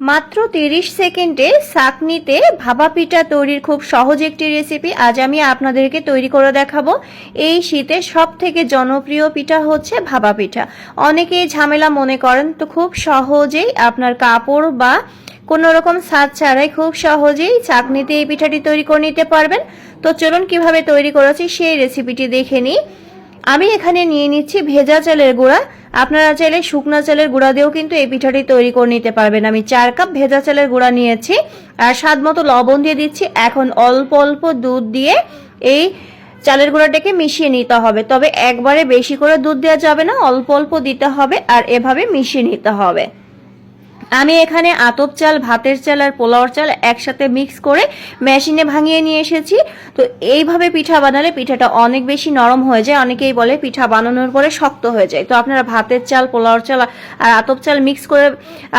মাত্র তিরিশ সেকেন্ডে সাকনিতে ভাপা পিঠা তৈরির খুব সহজ একটি রেসিপি আজ আমি আপনাদেরকে তৈরি করে দেখাবো। এই শীতে সব থেকে জনপ্রিয় পিঠা হচ্ছে ভাবা পিঠা অনেকেই ঝামেলা মনে করেন, তো খুব সহজেই আপনার কাপড় বা কোনো রকম স্বাদ ছাড়াই খুব সহজেই চাকনিতে এই পিঠাটি তৈরি করে নিতে পারবেন। তো চলুন কীভাবে তৈরি করেছি সেই রেসিপিটি দেখে নিই। আমি এখানে নিয়ে নিচ্ছি ভেজা চালের গুঁড়া। আপনারা চাইলে শুকনো চালের গুঁড়া দিয়েও কিন্তু এই পিঠাটি তৈরি করে নিতে পারবেন। আমি চার কাপ ভেজা চালের গুঁড়া নিয়েছি আর স্বাদ মতো লবণ দিয়ে দিচ্ছি। এখন অল্প অল্প দুধ দিয়ে এই চালের গুঁড়াটাকে মিশিয়ে নিতে হবে। তবে একবারে বেশি করে দুধ দেওয়া যাবে না, অল্প অল্প দিতে হবে আর এভাবে মিশিয়ে নিতে হবে। আমি এখানে আতপ চাল, ভাতের চাল আর পোলাওর চাল একসাথে মিক্স করে মেশিনে ভাঙিয়ে নিয়ে এসেছি। তো এইভাবে পিঠা বানালে পিঠাটা অনেক বেশি নরম হয়ে যায়, অনেকেই বলে পিঠা বানানোর পরে শক্ত হয়ে যায়। তো আপনারা ভাতের চাল, পোলাওর চাল আর আতপ চাল মিক্স করে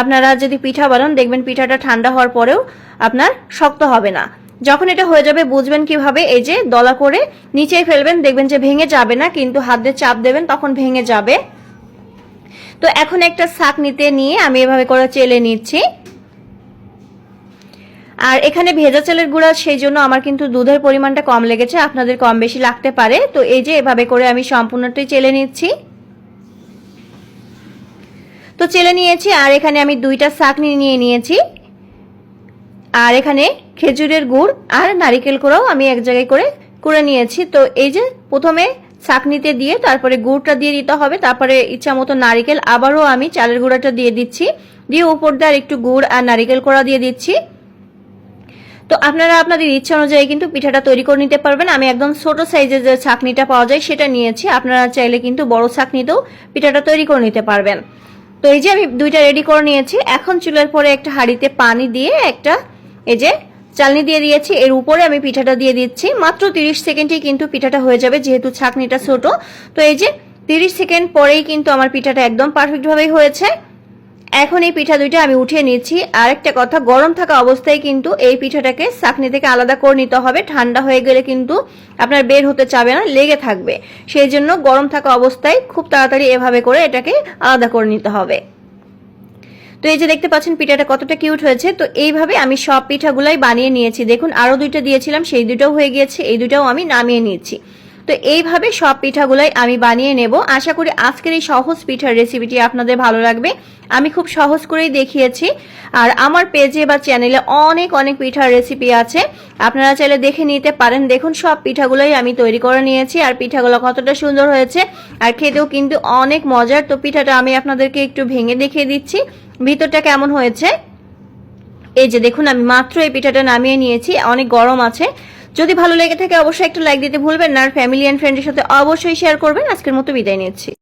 আপনারা যদি পিঠা বানান, দেখবেন পিঠাটা ঠান্ডা হওয়ার পরেও আপনার শক্ত হবে না। যখন এটা হয়ে যাবে, বুঝবেন কীভাবে? এই যে দলা করে নিচে ফেলবেন, দেখবেন যে ভেঙে যাবে না, কিন্তু হাত দিয়ে চাপ দেবেন, তখন ভেঙে যাবে তো এখন একটা শাক নিতে নিয়ে আমি এভাবে করে চেলে নিচ্ছি। আর এখানে ভেজা চালের গুঁড়া, সেই জন্য আমার কিন্তু দুধের পরিমাণটা কম লেগেছে, আপনাদের কম বেশি লাগতে পারে। তো এই যে এভাবে করে আমি সম্পূর্ণটাই চেলে নিচ্ছি। তো চেলে নিয়েছি, আর এখানে আমি দুইটা শাক নিয়ে নিয়েছি। আর এখানে খেজুরের গুড় আর নারিকেল কোড়াও আমি এক জায়গায় করে করে নিয়েছি। তো এই যে প্রথমে ছাকনিতে দিয়ে তারপরে গুড়টা দিয়ে দিতে হবে। তারপরে ইচ্ছা মতো নারিকেল আবারও আমি চালের গুঁড়াটা দিয়ে দিচ্ছি। দিয়ে উপর দিয়ে আর একটু গুড় আর নারিকেল কোড়া দিয়ে দিচ্ছি। তো আপনারা আপনাদের ইচ্ছা অনুযায়ী কিন্তু পিঠাটা তৈরি করে নিতে পারবেন। আমি একদম ছোট সাইজের যে ছাকনিটা পাওয়া যায় সেটা নিয়েছি। আপনারা চাইলে কিন্তু বড় ছাকনিতেও পিঠাটা তৈরি করে নিতে পারবেন। তো এই যে আমি দুইটা রেডি করে নিয়েছি। এখন চুলের পরে একটা হাঁড়িতে পানি দিয়ে একটা এই যে চালনি দিয়ে দিয়েছি, এর উপরে আমি পিঠাটা দিয়ে দিচ্ছি। মাত্র তিরিশ সেকেন্ডেই কিন্তু পিঠাটা হয়ে যাবে, যেহেতু ছাকনিটা ছোট। তো এই যে তিরিশ সেকেন্ড পরেই কিন্তু আমার পিঠাটা একদম পারফেক্টভাবেই হয়েছে। এখন এই পিঠা দুইটা আমি উঠিয়ে নিচ্ছি। আরেকটা কথা, গরম থাকা অবস্থায় কিন্তু এই পিঠাটাকে চাকনি থেকে আলাদা করে নিতে হবে। ঠান্ডা হয়ে গেলে কিন্তু আপনার বের হতে চাবে না, লেগে থাকবে। সেই জন্য গরম থাকা অবস্থায় খুব তাড়াতাড়ি এভাবে করে এটাকে আলাদা করে নিতে হবে। তো এই যে দেখতে পাচ্ছেন, পিঠাটা কতটা কিউট হয়েছে। তো এইভাবে আমি সব পিঠাগুলাই বানিয়ে নিয়েছি। দেখুন, আরও দুইটা দিয়েছিলাম, সেই দুটাও হয়ে গিয়েছে, এই দুটাও আমি নামিয়ে নিয়েছি। তো এইভাবে সব পিঠাগুলাই আমি বানিয়ে নেব। আশা করি আজকের এই সহজ পিঠার রেসিপিটি আপনাদের ভালো লাগবে। আমি খুব সহজ করেই দেখিয়েছি। আর আমার পেজে বা চ্যানেলে অনেক অনেক পিঠার রেসিপি আছে। আপনারা চাইলে দেখে নিতে পারেন। দেখুন, সব পিঠাগুলোই আমি তৈরি করে নিয়েছি। আর পিঠাগুলো কতটা সুন্দর হয়েছে। আর খেতেও কিন্তু অনেক মজার। তো পিঠাটা আমি আপনাদেরকে একটু ভেঙে দেখিয়ে দিচ্ছি। ভিতরটা কেমন হয়েছে? এই যে দেখুন, আমি মাত্র এই পিঠাটা নামিয়ে নিয়েছি, অনেক গরম আছে। যদি ভালো লেগে থাকে, অবশ্যই একটা লাইক দিতে ভুলবেন না। আর ফ্যামিলি অ্যান্ড ফ্রেন্ডের সাথে অবশ্যই শেয়ার করবেন। আজকের মতো বিদায় নিচ্ছি।